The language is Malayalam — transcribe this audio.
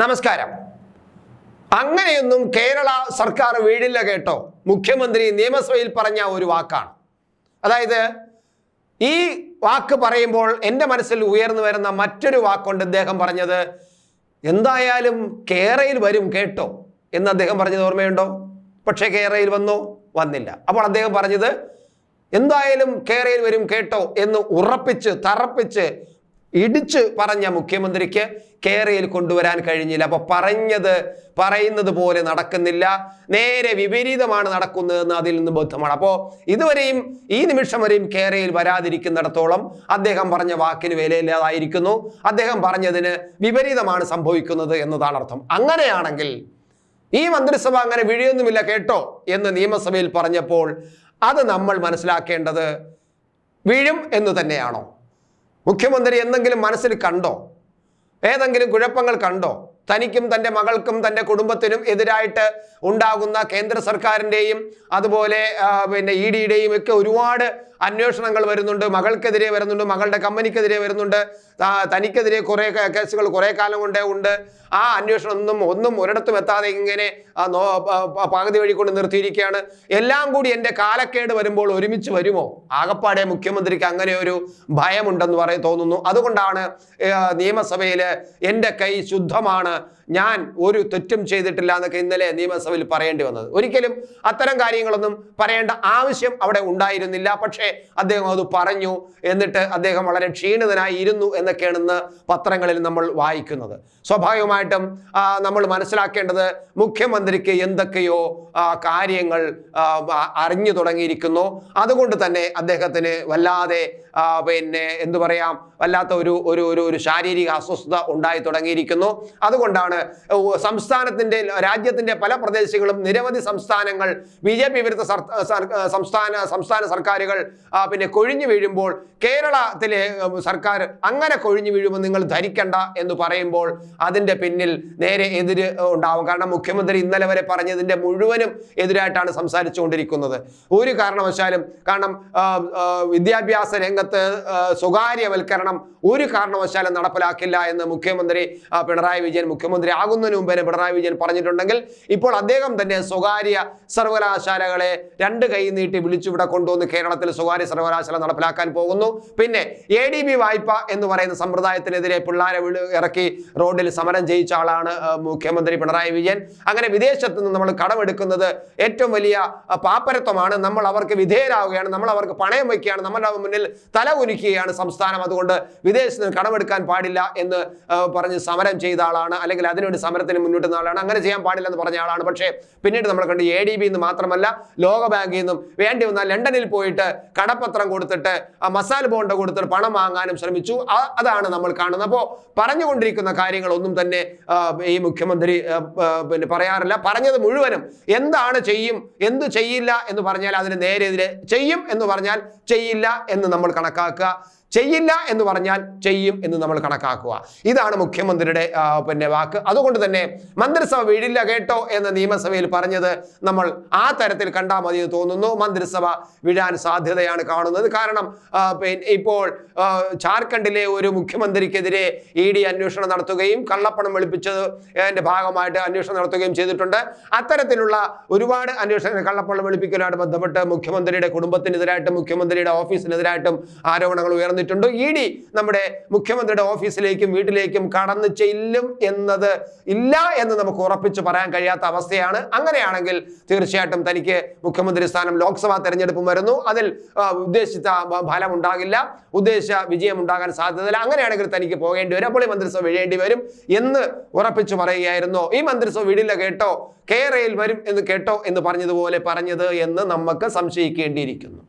നമസ്കാരം. അങ്ങനെയൊന്നും കേരള സർക്കാർ വീഴില്ല കേട്ടോ. മുഖ്യമന്ത്രി നിയമസഭയിൽ പറഞ്ഞ ഒരു വാക്കാണ്. അതായത് ഈ വാക്ക് പറയുമ്പോൾ എന്റെ മനസ്സിൽ ഉയർന്നു വരുന്ന മറ്റൊരു വാക്കുണ്ട് അദ്ദേഹം പറഞ്ഞത് എന്തായാലും കേരയിൽ വരും കേട്ടോ എന്ന് അദ്ദേഹം പറഞ്ഞത് ഓർമ്മയുണ്ടോ? പക്ഷേ കേരയിൽ വന്നോ? വന്നില്ല. അപ്പോൾ അദ്ദേഹം പറഞ്ഞത് എന്തായാലും കേരയിൽ വരും കേട്ടോ എന്ന് ഉറപ്പിച്ച് തറപ്പിച്ച് ഇടിച്ച് പറഞ്ഞ മുഖ്യമന്ത്രിക്ക് കേരയിൽ കൊണ്ടുവരാൻ കഴിഞ്ഞില്ല. അപ്പൊ പറഞ്ഞത് പറയുന്നത് പോലെ നടക്കുന്നില്ല. നേരെ വിപരീതമാണ് നടക്കുന്നതെന്ന് അതിൽ നിന്ന് ബോധ്യമാണ്. അപ്പോൾ ഇതുവരെയും ഈ നിമിഷം വരെയും കേരയിൽ വരാതിരിക്കുന്നിടത്തോളം അദ്ദേഹം പറഞ്ഞ വാക്കിന് വിലയില്ലാതായിരിക്കുന്നു. അദ്ദേഹം പറഞ്ഞതിന് വിപരീതമാണ് സംഭവിക്കുന്നത് എന്നതാണ് അർത്ഥം. അങ്ങനെയാണെങ്കിൽ ഈ മന്ത്രിസഭ അങ്ങനെ വിഴിയൊന്നുമില്ല കേട്ടോ എന്ന് നിയമസഭയിൽ പറഞ്ഞപ്പോൾ അത് നമ്മൾ മനസ്സിലാക്കേണ്ടത് വീഴും എന്ന് തന്നെയാണോ? മുഖ്യമന്ത്രി എന്തെങ്കിലും മനസ്സിൽ കണ്ടോ? ഏതെങ്കിലും കുഴപ്പങ്ങൾ കണ്ടോ? തനിക്കും തന്റെ മകൾക്കും തന്റെ കുടുംബത്തിനും എതിരായിട്ട് ഉണ്ടാകുന്ന കേന്ദ്ര സർക്കാരിന്റെയും അതുപോലെ പിന്നെ ഇ ഡിയുടെയും ഒക്കെ ഒരുപാട് അന്വേഷണങ്ങൾ വരുന്നുണ്ട്. മകൾക്കെതിരെ വരുന്നുണ്ട് മകളുടെ കമ്പനിക്കെതിരെ വരുന്നുണ്ട്. തനിക്കെതിരെ കുറേ കേസുകൾ കുറേ കാലം കൊണ്ടേ ഉണ്ട്. ആ അന്വേഷണം ഒന്നും ഒന്നും ഒരിടത്തും എത്താതെ ഇങ്ങനെ പകുതി വഴി കൊണ്ട് നിർത്തിയിരിക്കുകയാണ്. എല്ലാം കൂടി എന്റെ കാലക്കേട് വരുമ്പോൾ ഒരുമിച്ച് വരുമോ? ആകപ്പാടെ മുഖ്യമന്ത്രിക്ക് അങ്ങനെ ഒരു ഭയമുണ്ടെന്ന് പറയാൻ തോന്നുന്നു. അതുകൊണ്ടാണ് നിയമസഭയിൽ എന്റെ കൈ ശുദ്ധമാണ് ഞാൻ ഒരു തെറ്റും ചെയ്തിട്ടില്ല എന്നൊക്കെ ഇന്നലെ നിയമസഭയിൽ പറയേണ്ടി വന്നത്. ഒരിക്കലും അത്തരം കാര്യങ്ങളൊന്നും പറയേണ്ട ആവശ്യം അവിടെ ഉണ്ടായിരുന്നില്ല. പക്ഷേ അദ്ദേഹം അത് പറഞ്ഞു എന്നിട്ട് അദ്ദേഹം വളരെ ക്ഷീണിതനായി ഇരുന്നു എന്നൊക്കെയാണ് ഇന്ന് പത്രങ്ങളിൽ നമ്മൾ വായിക്കുന്നത്. സ്വാഭാവികമായിട്ടും നമ്മൾ മനസ്സിലാക്കേണ്ടത് മുഖ്യമന്ത്രിക്ക് എന്തൊക്കെയോ കാര്യങ്ങൾ അറിഞ്ഞു തുടങ്ങിയിരിക്കുന്നു. അതുകൊണ്ട് തന്നെ അദ്ദേഹത്തിന് വല്ലാതെ പിന്നെ എന്തു പറയാം വല്ലാത്ത ഒരു ഒരു ഒരു ശാരീരിക അസ്വസ്ഥത ഉണ്ടായി തുടങ്ങിയിരിക്കുന്നു. അതുകൊണ്ടാണ് സംസ്ഥാനത്തിന്റെ രാജ്യത്തിന്റെ പല പ്രദേശങ്ങളും നിരവധി സംസ്ഥാനങ്ങൾ ബി ജെ പി വിരുദ്ധ സംസ്ഥാന സംസ്ഥാന സർക്കാരുകൾ പിന്നെ കൊഴിഞ്ഞു വീഴുമ്പോൾ കേരളത്തിലെ സർക്കാർ അങ്ങനെ കൊഴിഞ്ഞു വീഴുമെന്ന് നിങ്ങൾ ധരിക്കണ്ട എന്ന് പറയുമ്പോൾ അതിന്റെ പിന്നിൽ നേരെ എതിര് ഉണ്ടാവും. കാരണം മുഖ്യമന്ത്രി ഇന്നലെ വരെ പറഞ്ഞതിന്റെ മുഴുവനും എതിരായിട്ടാണ് സംസാരിച്ചുകൊണ്ടിരിക്കുന്നത്. ഒരു കാരണവശാലും കാരണം വിദ്യാഭ്യാസ രംഗത്ത് സ്വകാര്യവൽക്കരണം ഒരു കാരണവശാലും നടപ്പിലാക്കില്ല എന്ന് മുഖ്യമന്ത്രി പിണറായി വിജയൻ മുഖ്യമന്ത്രി ആകുന്നതിന് മുമ്പ് തന്നെ പിണറായി വിജയൻ പറഞ്ഞിട്ടുണ്ടെങ്കിൽ ഇപ്പോൾ അദ്ദേഹം തന്നെ സ്വകാര്യ സർവകലാശാലകളെ രണ്ട് കൈ നീട്ടി വിളിച്ചിവിടെ കൊണ്ടുവന്ന് കേരളത്തിൽ സ്വകാര്യ സർവകലാശാല നടപ്പിലാക്കാൻ പോകുന്നു. പിന്നെ എ ഡി ബി വായ്പ എന്ന് പറയുന്ന സമ്പ്രദായത്തിനെതിരെ പിള്ളേരെ ഇറക്കി റോഡിൽ സമരം ജയിച്ച ആളാണ് മുഖ്യമന്ത്രി പിണറായി വിജയൻ. അങ്ങനെ വിദേശത്ത് നിന്ന് നമ്മൾ കടമെടുക്കുന്നത് ഏറ്റവും വലിയ പാപ്പരത്വമാണ്. നമ്മൾ അവർക്ക് വിധേയരാകുകയാണ് നമ്മൾ അവർക്ക് പണയം വയ്ക്കുകയാണ്. നമ്മുടെ മുന്നിൽ തല കുനിക്കുകയാണ് സംസ്ഥാനം. അതുകൊണ്ട് വിദേശത്ത് നിന്ന് കടമെടുക്കാൻ പാടില്ല എന്ന് പറഞ്ഞ് സമരം ചെയ്ത ആളാണ് അല്ലെങ്കിൽ അതിനൊരു സമരത്തിന് മുന്നോട്ട് ആളാണ്. അങ്ങനെ ചെയ്യാൻ പാടില്ല എന്ന് പറഞ്ഞ ആളാണ്. പക്ഷേ പിന്നീട് നമ്മൾ കണ്ട് എ ഡി ബി എന്ന് മാത്രമല്ല ലോക ബാങ്കിൽ നിന്നും വേണ്ടി വന്നാൽ ലണ്ടനിൽ പോയിട്ട് കടപ്പത്രം കൊടുത്തിട്ട് ആ മസാല ബോണ്ട് കൊടുത്തിട്ട് പണം വാങ്ങാനും ശ്രമിച്ചു. അതാണ് നമ്മൾ കാണുന്നത്. അപ്പോൾ പറഞ്ഞുകൊണ്ടിരിക്കുന്ന കാര്യങ്ങളൊന്നും തന്നെ ഈ മുഖ്യമന്ത്രി പിന്നെ പറയാറില്ല. പറഞ്ഞത് മുഴുവനും എന്താണ് ചെയ്യും എന്ത് ചെയ്യില്ല എന്ന് പറഞ്ഞാൽ അതിന് നേരെ എതിരെ ചെയ്യും എന്ന് പറഞ്ഞാൽ ചെയ്യില്ല എന്ന് നമ്മൾ കണക്കാക്കുക. ചെയ്യില്ല എന്ന് പറഞ്ഞാൽ ചെയ്യും എന്ന് നമ്മൾ കണക്കാക്കുക. ഇതാണ് മുഖ്യമന്ത്രിയുടെ പിന്നെ വാക്ക്. അതുകൊണ്ട് തന്നെ മന്ത്രിസഭ വീഴില്ല കേട്ടോ എന്ന് നിയമസഭയിൽ പറഞ്ഞത് നമ്മൾ ആ തരത്തിൽ കണ്ടാൽ മതി എന്ന് തോന്നുന്നു. മന്ത്രിസഭ വീഴാൻ സാധ്യതയാണ് കാണുന്നത്. കാരണം പിന്നെ ഇപ്പോൾ ജാർഖണ്ഡിലെ ഒരു മുഖ്യമന്ത്രിക്കെതിരെ ഇ ഡി അന്വേഷണം നടത്തുകയും കള്ളപ്പണം വെളുപ്പിച്ചത് ഭാഗമായിട്ട് അന്വേഷണം നടത്തുകയും ചെയ്തിട്ടുണ്ട്. അത്തരത്തിലുള്ള ഒരുപാട് അന്വേഷണങ്ങൾ കള്ളപ്പണം വെളുപ്പിക്കലുമായിട്ട് ബന്ധപ്പെട്ട് മുഖ്യമന്ത്രിയുടെ കുടുംബത്തിനെതിരായിട്ടും മുഖ്യമന്ത്രിയുടെ ഓഫീസിനെതിരായിട്ടും ആരോപണങ്ങൾ ഉയർന്നിട്ടുണ്ട്. ഇ ഡി നമ്മുടെ മുഖ്യമന്ത്രിയുടെ ഓഫീസിലേക്കും വീട്ടിലേക്കും കടന്നു ചെല്ലും എന്നത് ഇല്ല എന്ന് നമുക്ക് ഉറപ്പിച്ച് പറയാൻ കഴിയാത്ത അവസ്ഥയാണ്. അങ്ങനെയാണെങ്കിൽ തീർച്ചയായിട്ടും തനിക്ക് മുഖ്യമന്ത്രി സ്ഥാനം ലോക്സഭാ തെരഞ്ഞെടുപ്പും വരുന്നു. അതിൽ ഉദ്ദേശിച്ച ഫലം ഉണ്ടാകില്ല. ഉദ്ദേശ വിജയം ഉണ്ടാകാൻ സാധ്യതയില്ല. അങ്ങനെയാണെങ്കിൽ തനിക്ക് പോകേണ്ടി വരും. അപ്പോൾ ഈ മന്ത്രിസഭ വിഴേണ്ടി വരും എന്ന് ഉറപ്പിച്ചു പറയുകയായിരുന്നു. ഈ മന്ത്രിസഭ വീടില്ല കേട്ടോ. കേരയിൽ വരും എന്ന് കേട്ടോ എന്ന് പറഞ്ഞതുപോലെ പറഞ്ഞത് എന്ന് നമുക്ക് സംശയിക്കേണ്ടിയിരിക്കുന്നു.